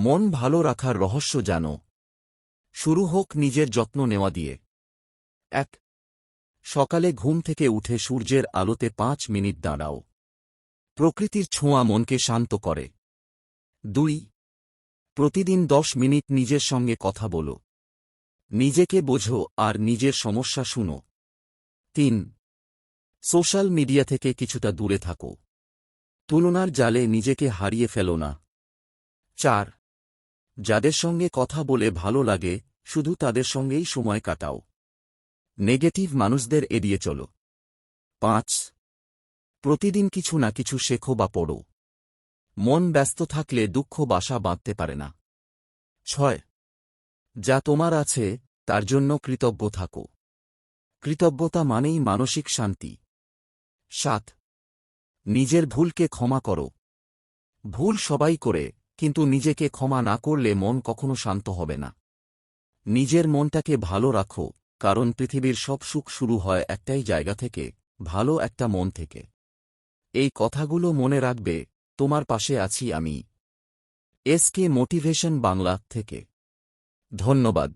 মন ভালো রাখার রহস্য জানো। শুরু হোক নিজের যত্ন নেওয়া দিয়ে। এক, সকালে ঘুম থেকে উঠে সূর্যের আলোতে পাঁচ মিনিট দাঁড়াও। প্রকৃতির ছোঁয়া মনকে শান্ত করে। দুই, প্রতিদিন দশ মিনিট নিজের সঙ্গে কথা বলো। নিজেকে বোঝো আর নিজের সমস্যা শুনো। তিন, সোশ্যাল মিডিয়া থেকে কিছুটা দূরে থাকো। তুলনার জালে নিজেকে হারিয়ে ফেলো না। চার যাদের সঙ্গে কথা বলে ভালো লাগে, শুধু তাদের সঙ্গেই সময় কাটাও। নেগেটিভ মানুষদের এড়িয়ে চলো। পাঁচ, প্রতিদিন কিছু না কিছু শেখো বা পড়ো। মন ব্যস্ত থাকলে দুঃখ বাসা বাঁধতে পারে না। ছয়, যা তোমার আছে, তার জন্য কৃতজ্ঞ থাকো। কৃতজ্ঞতা মানেই মানসিক শান্তি। সাত, নিজের ভুলকে ক্ষমা করো। ভুল সবাই করে কিন্তু নিজেকে ক্ষমা না করলে মন কখনো শান্ত হবে না। নিজের মনটাকে ভালো রাখো, কারণ পৃথিবীর সব সুখ শুরু হয় একটাই জায়গা থেকে, ভালো একটা মন থেকে। এই কথাগুলো মনে রাখবে, তোমার পাশে আছি আমি। এস কে মোটিভেশন বাংলা থেকে। ধন্যবাদ।